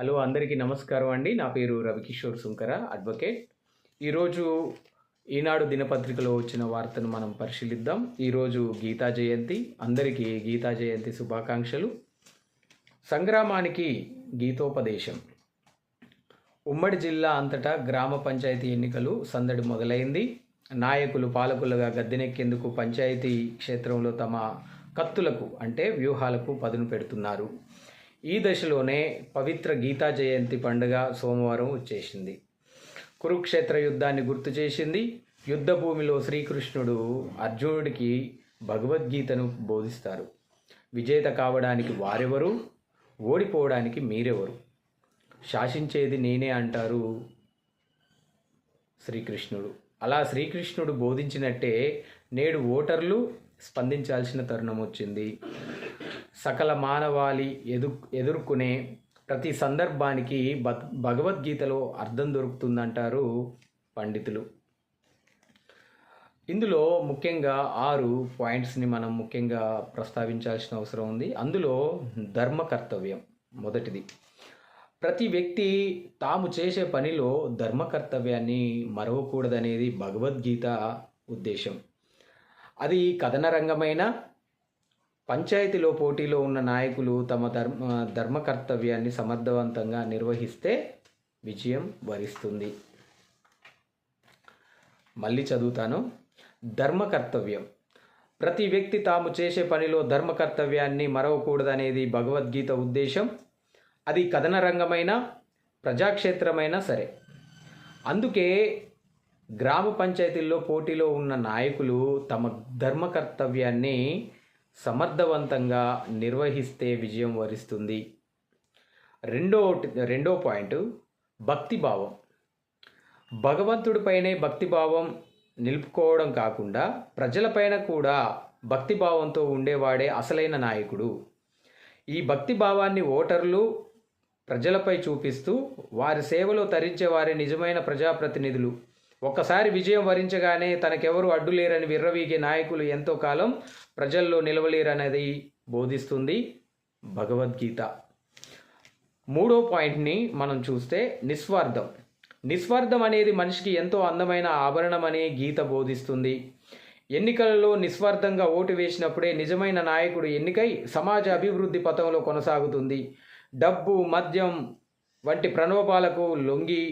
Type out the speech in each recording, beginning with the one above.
Hello అందరికీ నమస్కారం అండి. నా పేరు రవికిషోర్ సుంకర అడ్వకేట్ ఈరోజు ఈనాడు దినపత్రికలో వచ్చిన వార్తను మనం పరిశీలిద్దాం. ఈరోజు గీతా జయంతి. అందరికీ గీతా జయంతి శుభాకాంక్షలు. సంగ్రామానికి గీతోపదేశం. ఉమ్మడి జిల్లా అంతటా గ్రామ పంచాయతీ ఎన్నికలు సందడి మొదలైంది. నాయకులు పాలకులుగా గద్దెనెక్కేందుకు పంచాయతీ క్షేత్రంలో తమ కత్తులకు అంటే వ్యూహాలకు పదును పెడుతున్నారు. ఈ దశలోనే పవిత్ర గీతా జయంతి పండుగ సోమవారం వచ్చేసింది. కురుక్షేత్ర యుద్ధాన్ని గుర్తు చేసింది. యుద్ధ భూమిలో శ్రీకృష్ణుడు అర్జునుడికి భగవద్గీతను బోధిస్తారు. విజేత కావడానికి వారెవరు? ఓడిపోవడానికి మీరెవరు? శాసించేది నేనే అంటారు శ్రీకృష్ణుడు. అలా శ్రీకృష్ణుడు బోధించినట్టే నేడు ఓటర్లు స్పందించాల్సిన తరుణం వచ్చింది. సకల మానవాళి ఎదు ఎదుర్కొనే ప్రతి సందర్భానికి భగ్ భగవద్గీతలో అర్థం దొరుకుతుందంటారు పండితులు. ఇందులో ముఖ్యంగా ఆరు పాయింట్స్ని మనం ముఖ్యంగా ప్రస్తావించాల్సిన అవసరం ఉంది. అందులో ధర్మ కర్తవ్యం మొదటిది. ప్రతి వ్యక్తి తాము చేసే పనిలో ధర్మ కర్తవ్యాన్ని మరవకూడదనేది భగవద్గీత ఉద్దేశం. అది కథన రంగమైన పంచాయతీలో పోటీలో ఉన్న నాయకులు తమ ధర్మ ధర్మ కర్తవ్యాన్ని సమర్థవంతంగా నిర్వహిస్తే విజయం వరిస్తుంది. మళ్ళీ చదువుతాను. ధర్మ కర్తవ్యం. ప్రతి వ్యక్తి తాము చేసే పనిలో ధర్మ కర్తవ్యాన్ని మరవకూడదనేది భగవద్గీత ఉద్దేశం. అది కథన రంగమైన ప్రజాక్షేత్రమైనా సరే. అందుకే గ్రామ పంచాయతీల్లో పోటీలో ఉన్న నాయకులు తమ ధర్మ కర్తవ్యాన్ని సమర్థవంతంగా నిర్వహిస్తే విజయం వరిస్తుంది. రెండో రెండో పాయింట్ భక్తిభావం. భగవంతుడిపైనే భక్తిభావం నిలుపుకోవడం కాకుండా ప్రజలపైన కూడా భక్తిభావంతో ఉండేవాడే అసలైన నాయకుడు. ఈ భక్తిభావాన్ని ఓటర్లు ప్రజలపై చూపిస్తూ వారి సేవలో తరించే వారి నిజమైన ప్రజాప్రతినిధులు. ఒక్కసారి విజయం వరించగానే తనకెవరు అడ్డులేరని విర్రవీగే నాయకులు ఎంతో కాలం ప్రజల్లో నిలవలేరనేది బోధిస్తుంది భగవద్గీత. మూడో పాయింట్ని మనం చూస్తే నిస్వార్థం. నిస్వార్థం అనేది మనిషికి ఎంతో అందమైన ఆభరణం అనే గీత బోధిస్తుంది. ఎన్నికలలో నిస్వార్థంగా ఓటు వేసినప్పుడే నిజమైన నాయకుడు ఎన్నికై సమాజ అభివృద్ధి పథంలో కొనసాగుతుంది. డబ్బు మద్యం వంటి ప్రణోపాలకు లొంగి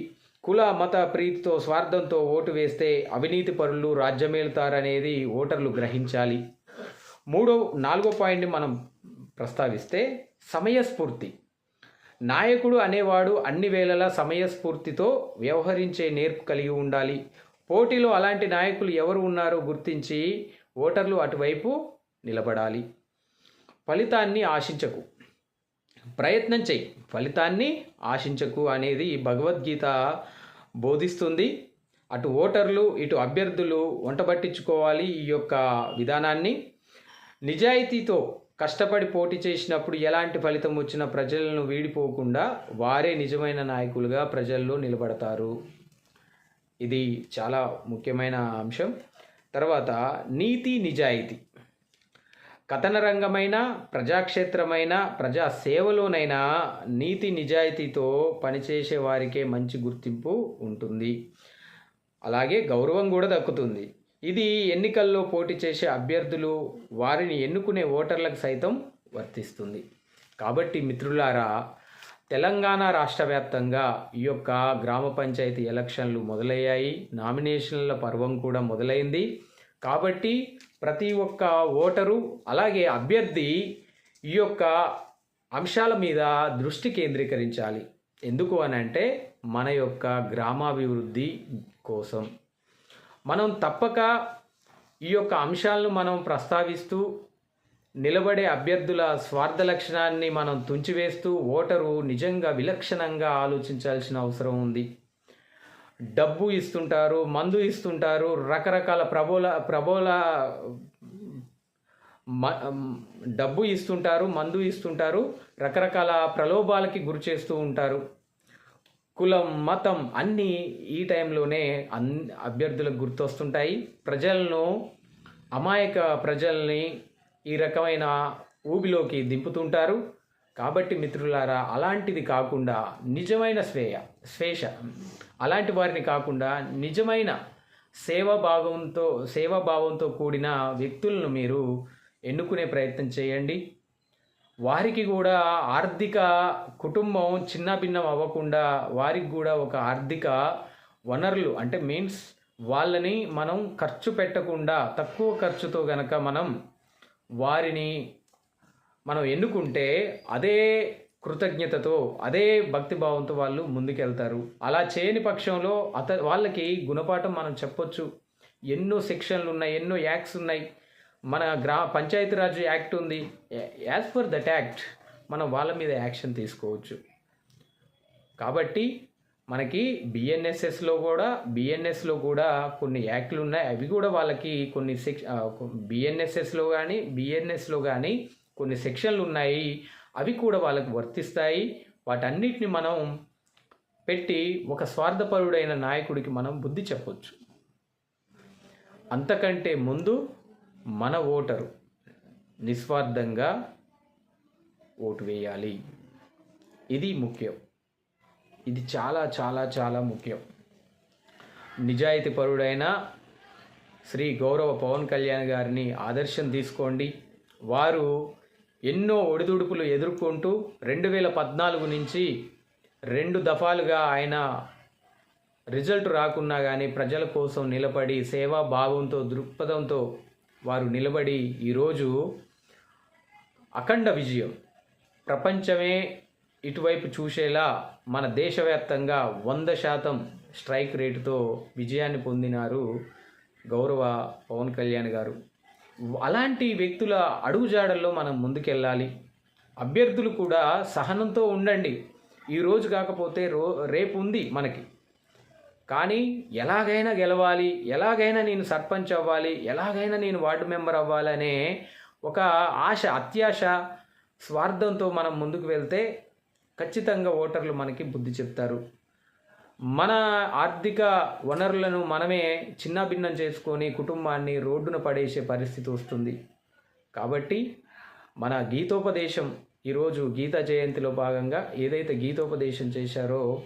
కుల మత ప్రీతితో స్వార్థంతో ఓటు వేస్తే అవినీతి పరులు రాజ్యమేలుతారనేది ఓటర్లు గ్రహించాలి. మూడో నాలుగో పాయింట్ని మనం ప్రస్తావిస్తే సమయస్ఫూర్తి. నాయకుడు అనేవాడు అన్ని వేళలా సమయస్ఫూర్తితో వ్యవహరించే నేర్పు కలిగి ఉండాలి. పోటీలో అలాంటి నాయకులు ఎవరు ఉన్నారో గుర్తించి ఓటర్లు అటువైపు నిలబడాలి. ఫలితాన్ని ఆశించకు. ప్రయత్నం చెయ్యి ఫలితాన్ని ఆశించకు అనేది భగవద్గీత బోధిస్తుంది. అటు ఓటర్లు ఇటు అభ్యర్థులు వంటబట్టించుకోవాలి ఈ యొక్క విధానాన్ని. నిజాయితీతో కష్టపడి పోటీ చేసినప్పుడు ఎలాంటి ఫలితం వచ్చినా ప్రజలను వీడిపోకుండా వారే నిజమైన నాయకులుగా ప్రజల్లో నిలబడతారు. ఇది చాలా ముఖ్యమైన అంశం. తర్వాత నీతి నిజాయితీ. కథన రంగమైన ప్రజాక్షేత్రమైన ప్రజా సేవలోనైనా నీతి నిజాయితీతో పనిచేసే వారికే మంచి గుర్తింపు ఉంటుంది. అలాగే గౌరవం కూడా దక్కుతుంది. ఇది ఎన్నికల్లో పోటీ చేసే అభ్యర్థులు వారిని ఎన్నుకునే ఓటర్లకు సైతం వర్తిస్తుంది. కాబట్టి మిత్రులారా తెలంగాణ రాష్ట్ర వ్యాప్తంగా ఈ యొక్క గ్రామ పంచాయతీ ఎలక్షన్లు మొదలయ్యాయి. నామినేషన్ల పర్వం కూడా మొదలైంది. కాబట్టి ప్రతి ఒక్క ఓటరు అలాగే అభ్యర్థి ఈ యొక్క అంశాల మీద దృష్టి కేంద్రీకరించాలి. ఎందుకు అని అంటే మన యొక్క గ్రామాభివృద్ధి కోసం. మనం తప్పక ఈ యొక్క అంశాలను మనం ప్రస్తావిస్తూ నిలబడే అభ్యర్థుల స్వార్థ లక్షణాన్ని మనం తుంచివేస్తూ ఓటరు నిజంగా విలక్షణంగా ఆలోచించాల్సిన అవసరం ఉంది. డబ్బు ఇస్తుంటారు మందు ఇస్తుంటారు రకరకాల ప్రబోల ప్రబోల మ- డబ్బు ఇస్తుంటారు మందు ఇస్తుంటారు రకరకాల ప్రలోభాలకి గురి చేస్తూ ఉంటారు. కులం మతం అన్నీ ఈ టైంలోనే అన్ అభ్యర్థులకు గుర్తొస్తుంటాయి. ప్రజలను అమాయక ప్రజల్ని ఈ రకమైన ఊబిలోకి దింపుతుంటారు. కాబట్టి మిత్రులారా అలాంటిది కాకుండా నిజమైన స్వేయ స్వేష అలాంటి వారిని కాకుండా నిజమైన సేవాభావంతో సేవాభావంతో కూడిన వ్యక్తులను మీరు ఎన్నుకునే ప్రయత్నం చేయండి. వారికి కూడా ఆర్థిక కుటుంబం చిన్న భిన్నం అవ్వకుండా వారికి కూడా ఒక ఆర్థిక వనరులు అంటే మీన్స్ వాళ్ళని మనం ఖర్చు పెట్టకుండా తక్కువ ఖర్చుతో గనక మనం వారిని మనం ఎన్నుకుంటే అదే కృతజ్ఞతతో అదే భక్తిభావంతో వాళ్ళు ముందుకెళ్తారు. అలా చేయని పక్షంలో అత వాళ్ళకి గుణపాఠం మనం చెప్పొచ్చు. ఎన్నో సెక్షన్లు ఉన్నాయి ఎన్నో యాక్ట్స్ ఉన్నాయి. మన గ్రా పంచాయతీరాజ్ యాక్ట్ ఉంది. యాజ్ పర్ దట్ యాక్ట్ మనం వాళ్ళ మీద యాక్షన్ తీసుకోవచ్చు. కాబట్టి మనకి బిఎన్ఎస్ఎస్లో కూడా బిఎన్ఎస్లో కూడా కొన్ని యాక్ట్లు ఉన్నాయి. అవి కూడా వాళ్ళకి కొన్ని సెక్ బిఎన్ఎస్ఎస్లో కానీ బిఎన్ఎస్లో కానీ కొన్ని సెక్షన్లు ఉన్నాయి. అవి కూడా వాళ్ళకు వర్తిస్తాయి. వాటన్నిటిని మనం పెట్టి ఒక స్వార్థపరుడైన నాయకుడికి మనం బుద్ధి చెప్పొచ్చు. అంతకంటే ముందు మన ఓటరు నిస్వార్థంగా ఓటు వేయాలి. ఇది ముఖ్యం. ఇది చాలా చాలా చాలా ముఖ్యం. నిజాయితీ పరుడైన శ్రీ గౌరవ పవన్ కళ్యాణ్ గారిని ఆదర్శం తీసుకోండి. వారు ఎన్నో ఒడిదుడుకులు ఎదుర్కొంటూ రెండు వేల పద్నాలుగు నుంచి రెండు దఫాలుగా ఆయన రిజల్ట్ రాకున్నా కానీ ప్రజల కోసం నిలబడి సేవా భావంతో దృక్పథంతో వారు నిలబడి ఈరోజు అఖండ విజయం. ప్రపంచమే ఇటువైపు చూసేలా మన దేశవ్యాప్తంగా వంద శాతం స్ట్రైక్ రేటుతో విజయాన్ని పొందినారు గౌరవ పవన్ కళ్యాణ్ గారు. అలాంటి వ్యక్తుల అడుగుజాడల్లో మనం ముందుకెళ్ళాలి. అభ్యర్థులు కూడా సహనంతో ఉండండి. ఈరోజు కాకపోతే రో రేపు ఉంది మనకి. కానీ ఎలాగైనా గెలవాలి ఎలాగైనా నేను సర్పంచ్ అవ్వాలి ఎలాగైనా నేను వార్డు మెంబర్ అవ్వాలనే ఒక ఆశ అత్యాశ స్వార్థంతో మనం ముందుకు వెళ్తే ఖచ్చితంగా ఓటర్లు మనకి బుద్ధి చెప్తారు. మన ఆర్థిక వనరులను మనమే చిన్న భిన్నం చేసుకొని కుటుంబాన్ని రోడ్డున పడేసే పరిస్థితి వస్తుంది. కాబట్టి మన గీతోపదేశం ఈరోజు గీతా జయంతిలో భాగంగా ఏదైతే గీతోపదేశం చేశారో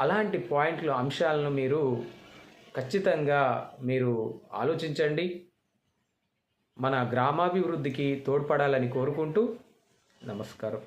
అలాంటి పాయింట్లు అంశాలను మీరు ఖచ్చితంగా మీరు ఆలోచించండి. మన గ్రామాభివృద్ధికి తోడ్పడాలని కోరుకుంటూ నమస్కారం.